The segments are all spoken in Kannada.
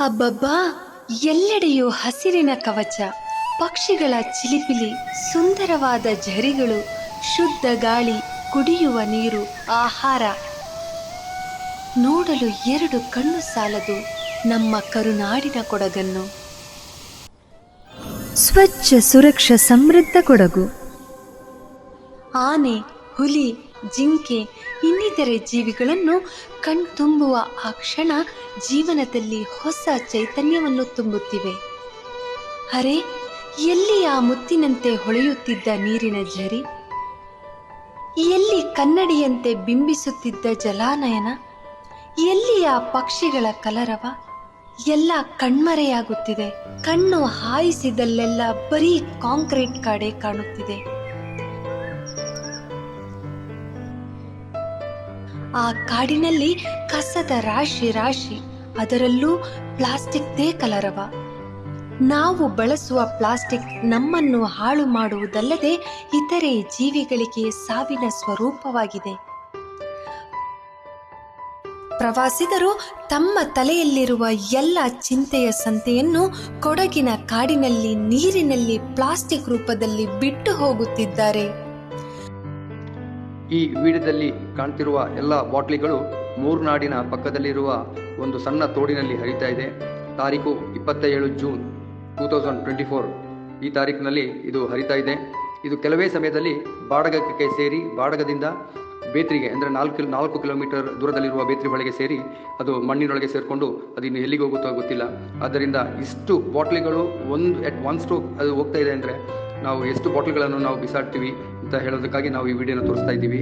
ಅಬ್ಬಬ್ಬಾ, ಎಲ್ಲೆಡೆಯೂ ಹಸಿರಿನ ಕವಚ, ಪಕ್ಷಿಗಳ ಚಿಲಿಪಿಲಿ, ಸುಂದರವಾದ ಝರಿಗಳು, ಶುದ್ಧ ಗಾಳಿ, ಕುಡಿಯುವ ನೀರು, ಆಹಾರ. ನೋಡಲು ಎರಡು ಕಣ್ಣು ಸಾಲದು ನಮ್ಮ ಕರುನಾಡಿನ ಕೊಡಗನ್ನು. ಸ್ವಚ್ಛ ಸುರಕ್ಷ ಸಮೃದ್ಧ ಕೊಡಗು. ಆನೆ, ಹುಲಿ ಜಿಂಕೆ ಇನ್ನಿತರೆ ಜೀವಿಗಳನ್ನು ಕಣ್ತುಂಬುವ ಆ ಕ್ಷಣ ಜೀವನದಲ್ಲಿ ಹೊಸ ಚೈತನ್ಯವನ್ನು ತುಂಬುತ್ತಿವೆ. ಅರೆ, ಎಲ್ಲಿ ಆ ಮುತ್ತಿನಂತೆ ಹೊಳೆಯುತ್ತಿದ್ದ ನೀರಿನ ಝರಿ? ಎಲ್ಲಿ ಕನ್ನಡಿಯಂತೆ ಬಿಂಬಿಸುತ್ತಿದ್ದ ಜಲಾನಯನ? ಎಲ್ಲಿ ಆ ಪಕ್ಷಿಗಳ ಕಲರವ? ಎಲ್ಲ ಕಣ್ಮರೆಯಾಗುತ್ತಿದೆ. ಕಣ್ಣು ಹಾಯಿಸಿದಲ್ಲೆಲ್ಲ ಬರೀ ಕಾಂಕ್ರೀಟ್ ಕಾಡೆ ಕಾಣುತ್ತಿದೆ. ಆ ಕಾಡಿನಲ್ಲಿ ಕಸದ ರಾಶಿ ರಾಶಿ, ಅದರಲ್ಲೂ ಪ್ಲಾಸ್ಟಿಕ್ದೇ ಕಲರವ ನಾವು ಬಳಸುವ ಪ್ಲಾಸ್ಟಿಕ್ ನಮ್ಮನ್ನು ಹಾಳು ಮಾಡುವುದಲ್ಲದೆ ಇತರೆ ಜೀವಿಗಳಿಗೆ ಸಾವಿನ ಸ್ವರೂಪವಾಗಿದೆ. ಪ್ರವಾಸಿಗರು ತಮ್ಮ ತಲೆಯಲ್ಲಿರುವ ಎಲ್ಲ ಚಿಂತೆಯ ಸಂತೆಯನ್ನು ಕೊಡಗಿನ ಕಾಡಿನಲ್ಲಿ ನೀರಿನಲ್ಲಿ ಪ್ಲಾಸ್ಟಿಕ್ ರೂಪದಲ್ಲಿ ಬಿಟ್ಟು ಹೋಗುತ್ತಿದ್ದಾರೆ. ಈ ವಿಡಿಯೋದಲ್ಲಿ ಕಾಣ್ತಿರುವ ಎಲ್ಲ ಬಾಟ್ಲಿಗಳು ಮೂರ್ನಾಡಿನ ಪಕ್ಕದಲ್ಲಿರುವ ಒಂದು ಸಣ್ಣ ತೋಡಿನಲ್ಲಿ ಹರಿತಾ ಇದೆ. ತಾರೀಕು ಇಪ್ಪತ್ತ ಏಳು June two thousand twenty four. ಈ ತಾರೀಕಿನಲ್ಲಿ ಇದು ಹರಿತಾ ಇದೆ. ಇದು ಕೆಲವೇ ಸಮಯದಲ್ಲಿ ಬಾಡಗಕ್ಕೆ ಸೇರಿ ಬಾಡಗದಿಂದ ಬೇತ್ರಿಗೆ, ಅಂದರೆ ನಾಲ್ಕು ನಾಲ್ಕು ಕಿಲೋಮೀಟರ್ ದೂರದಲ್ಲಿರುವ ಬೇತ್ರಿ ಸೇರಿ ಅದು ಮಣ್ಣಿನೊಳಗೆ ಸೇರಿಕೊಂಡು ಅದು ಇನ್ನು ಎಲ್ಲಿಗೆ ಹೋಗುತ್ತೋ ಗೊತ್ತಿಲ್ಲ. ಆದ್ದರಿಂದ ಇಷ್ಟು ಬಾಟ್ಲಿಗಳು ಒಂದು ಎಟ್ ಒನ್ ಸ್ಟ್ರೋಕ್ ಅದು ಹೋಗ್ತಾ ಇದೆ ಅಂದರೆ ನಾವು ಎಷ್ಟು ಬಾಟ್ಲ್ಗಳನ್ನು ನಾವು ಬಿಸಾಡ್ತೀವಿ ಅಂತ ಹೇಳೋದಕ್ಕಾಗಿ ನಾವು ಈ ವಿಡಿಯೋನ ತೋರಿಸ್ತಾ ಇದ್ದೀವಿ.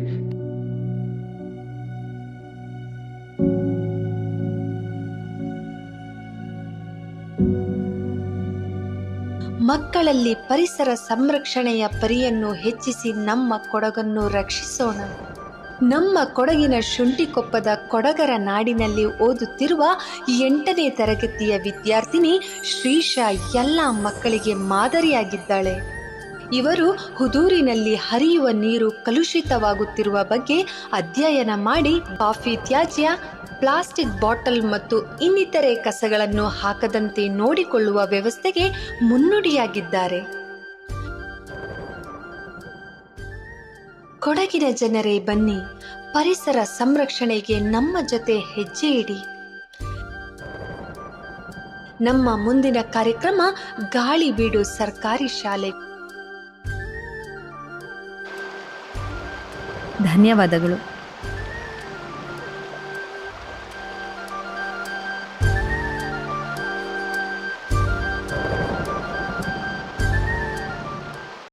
ಮಕ್ಕಳಲ್ಲಿ ಪರಿಸರ ಸಂರಕ್ಷಣೆಯ ಪರಿಯನ್ನು ಹೆಚ್ಚಿಸಿ ನಮ್ಮ ಕೊಡಗನ್ನು ರಕ್ಷಿಸೋಣ. ನಮ್ಮ ಕೊಡಗಿನ ಶುಂಠಿಕೊಪ್ಪದ ಕೊಡಗರ ನಾಡಿನಲ್ಲಿ ಓದುತ್ತಿರುವ ಎಂಟನೇ ತರಗತಿಯ ವಿದ್ಯಾರ್ಥಿನಿ ಶ್ರೀಶಾ ಎಲ್ಲ ಮಕ್ಕಳಿಗೆ ಮಾದರಿಯಾಗಿದ್ದಾಳೆ. ಇವರು ಹುದೂರಿನಲ್ಲಿ ಹರಿಯುವ ನೀರು ಕಲುಷಿತವಾಗುತ್ತಿರುವ ಬಗ್ಗೆ ಅಧ್ಯಯನ ಮಾಡಿ ಕಾಫಿ ತ್ಯಾಜ್ಯ, ಪ್ಲಾಸ್ಟಿಕ್ ಬಾಟಲ್ ಮತ್ತು ಇನ್ನಿತರೆ ಕಸಗಳನ್ನು ಹಾಕದಂತೆ ನೋಡಿಕೊಳ್ಳುವ ವ್ಯವಸ್ಥೆಗೆ ಮುನ್ನುಡಿಯಾಗಿದ್ದಾರೆ. ಕೊಡಗಿನ ಜನರೇ ಬನ್ನಿ, ಪರಿಸರ ಸಂರಕ್ಷಣೆಗೆ ನಮ್ಮ ಜೊತೆ ಹೆಜ್ಜೆ ಇಡಿ. ನಮ್ಮ ಮುಂದಿನ ಕಾರ್ಯಕ್ರಮ ಗಾಳಿಬೀಡು ಸರ್ಕಾರಿ ಶಾಲೆ. ಧನ್ಯವಾದಗಳು.